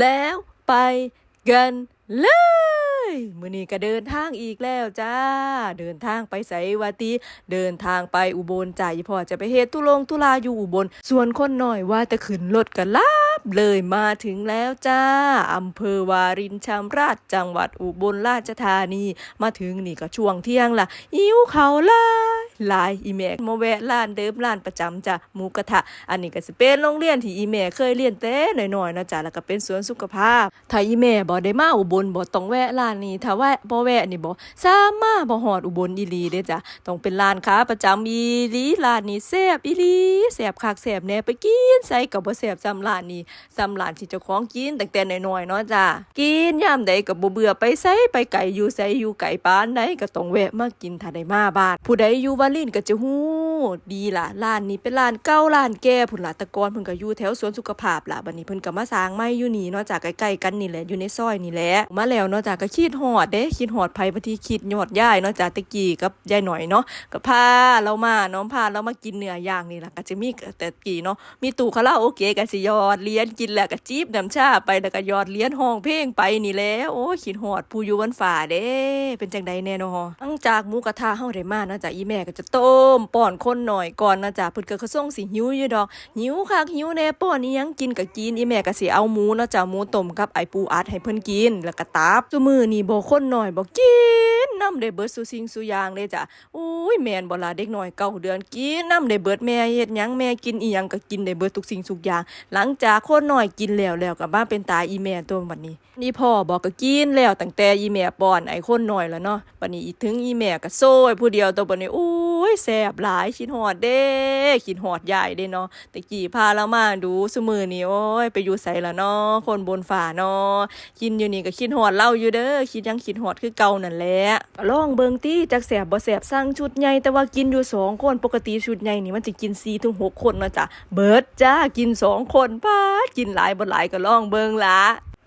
แล้วไปกันเลยมือนี้ก็เดินทางอีกแล้วจ้า เดินทางไปไสวาติเดินทางไปอุบลจ้าอีพ่อจะไปเฮ็ดตุลงตุลาอยู่อุบล ส่วนคนหน่อยว่าจะขึ้นรถกันลาบเลยมาถึงแล้วจ้าอำเภอวารินชำราชจังหวัดอุบลราชธานี มาถึงนี่ก็ช่วงเที่ยงล่ะหิวเขาลายห ลายอีแม่มาแวะร้านเดิมร้านประจำจ้ะหมูกระทะ อันนี้ก็สิเป็นโรงเรียนที่อีแม่เคยเรียนแต่น้อยๆนะจ้ะแล้วก็เป็นสวนสุขภาพถ้าอีแม่บ่ได้มาอุบลบ่ต้องแวะร้านนี้ถ้าแวะบ่แวะนี่บ่สามารถบ่ฮอดอุบลอีหลีเด้จ้ะต้องเป็นร้านค้าประจำอีหลีร้านนี้แซ่บอีหลีแซ่บคักแซ่บแน่ไปกินใส่ก็บ่แซ่บซ้ำร้านนี้ซ้ำร้านที่เจ้าของกินตั้งแต่น้อยๆเนาะจ้ะกินยามใดก็บ่เบื่อไปไสไปไกลอยู่ไสอยู่ไกลปานใดก็ต้องแวะมากินถ้าได้มาบ้านผู้ใดอยู่วาลินก็จะหู้ดีล่ะร้านนี้เป็นร้านเก่าร้านแก่พุ่นล่ะต่ก่อนเพิ่นก็อยู่แถวสวนสุขภาพล่ะบัดนี้เพิ่นก็มาสร้างใหม่อยู่นี่เนาะจ้ะใกล้ๆกันนี่แหละอยู่ในซอยนี่แหละมาแล้วเนาะจ้ะก็คิดฮอดเด้คิดฮอดไผบางทีคิดยอดยายเนาะจ้ะตะกี้กับยายหน่อยเนาะก็พาเรามาเนาะพาเรามากินเนื้อย่างนี่ล่ะก็จะมีแต่กี้เนาะมีตู้คาราโอเกะก็สิยอดเหรียญกินแล้วก็จีบน้ำชาไปแล้วก็ยอดเหรียญห้องเพลงไปนี่แหละโอ้คิดฮอดผู้อยู่บนฟ้าเด้เป็นจังใดแน่เนาะหลังจากหมูกระทะเฮาได้มาเนาะจ้ะอีแม่ก็จะต้มป้อนคคนหน่อยก่อนนะจ้ะเพิ่นก็คือส่งสิหิวอยู่ดอกหิวคักหิวแน่ป้อนอีหยังกินก็กินอีแม่ก็สิเอาหมูนะจ้ะหมูต้มกับไอปูอัดให้เพิ่นกินแล้วก็ตับซุมื้อนี้บ่คนหน้อยบ่กินน้ำได้เบิดซุสิ่งซุอย่างเลยจ้ะอุ้ยแม่นบ่ล่ะเด็กน้อยเก้าเดือนกินน้ำได้เบิดแม่เฮ็ดหยังแม่กินอีหยังก็กินได้เบิดทุกสิ่งทุกอย่าง หลังจากคนหน้อยกินแล้วแล้วก็มาเป็นตาอีแม่ตัวบัดนี้ นี่พ่อบอกก็กินแล้วตั้งแต่อีแม่ป้อนไอ้คนน้อยแล้วเนาะบัดนี้อีถึงอีแม่ก็โซ่ผู้เดียวตัวบัดนี้อุ้ ยแซบหลายคิดฮอดเด้คิดฮอดยายเด้เนาะแตะกี้พาเรามาดูซุมื้อนี้โอ้ยไปอยู่ไสล่ะเนาะคนบนฝ่าเนาะกินอยู่นี่ก็คิดฮอดเล่าอยู่เด้อคิดยังคิดฮอดคือเก่านั่นแหละลองเบิงติจักแซบบ่แซบสั่งชุดใหญ่แต่ว่ากินอยู่สองคนปกติชุดใหญ่นี่มันสิกิน4ถึง6คนนะจ้ะเบิดจ้ากินสองคนป้ากินหลายบ่หลายก็ลองเบิงละ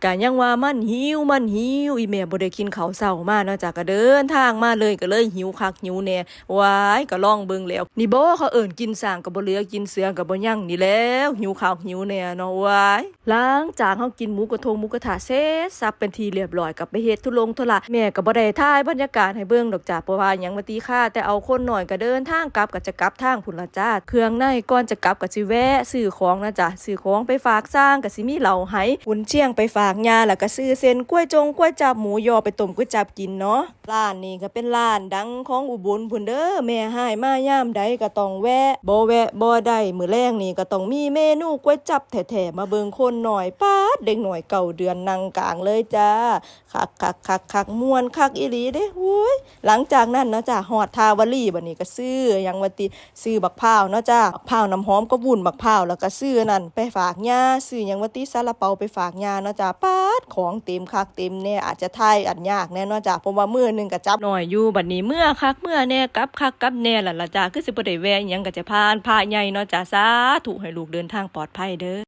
กะยังว่ามันหิวมันหิวอีแม่บ่ได้กินข้าวเช้ามาเนาะจ้ะก็เดินทางมาเลยก็เลยหิวคักหิวแน่ว้ายก็ลองเบิ่งแล้ว นี่บ่เขาเอิ้นกินสร้างก็บ่เหลือกินเสือก็บ่ยั่งนี่แล้วหิวข้าวหิวแน่เนาะว้ายหลังจากเฮากินหมูกระทงหมูกระทะเสร็จสับเป็นทีเรียบร้อยก็ไปเฮ็ดทุลงทุละแม่ก็บ่ได้ถ่ายบรรยากาศให้เบิ่งดอกจ้ะเพราะว่าหยังมาตีค่าแต่เอาคนหน่อยก็เดินทางกลับก็จะกลับทางพุ่นละจ้าเครื่องในก่อนจะกลับก็สิแวะซื้อของนะจ้ะซื้อของไปฝากสร้างก็สิมีเหล่าไหหุ่นเชียงไปฝากากยาแล้วก็ซื้อเส้นกล้วยจงกล้วยจับหมูยอไปต้มกล้วยจับกินเนาะร้านนี้ก็เป็นร้านดังของอุบลพุ่นเด้อแม่หายมายามใดก็ต้องแวะบ่แวะบ่ได้มื้อแรงนี่ก็ต้องมีเมนูกล้วยจับแท้ๆมาเบิ่งคนหน่อยป๊าดเด็กหน่อยเก่าเดือนนั่งกลางเลยจ้าคักคักคักคักม่วนคักอีหลีเด้โอ้ยหลังจากนั้นเนาะจ้ะฮอดทาวารีบัดนี้ก็ซื้อยังว่าติซื้อบักพร้าวเนาะจ้าบักพร้าวน้ำหอมก็วุ่นบักพร้าวแล้วก็ซื้อนั่นไปฝากย่าซื้อยังว่าติซาลาเปาไปฝากย่าเนาะจ้าปาดของเต็มคักเต็มแน่อาจจะทายอันยากแน่นอนจ้าเพราะว่ามื้อหนึงก็จับหน่อยอยู่บัดนี้เมื่อคักเมื่อแน่กับคักกับแน่ล่ะล่ะจ้าคือสิบ่ได้แวะหยังก็จะพานพาใหญ่เนาะจ้าสาธุให้ลูกเดินทางปลอดภัยเด้อ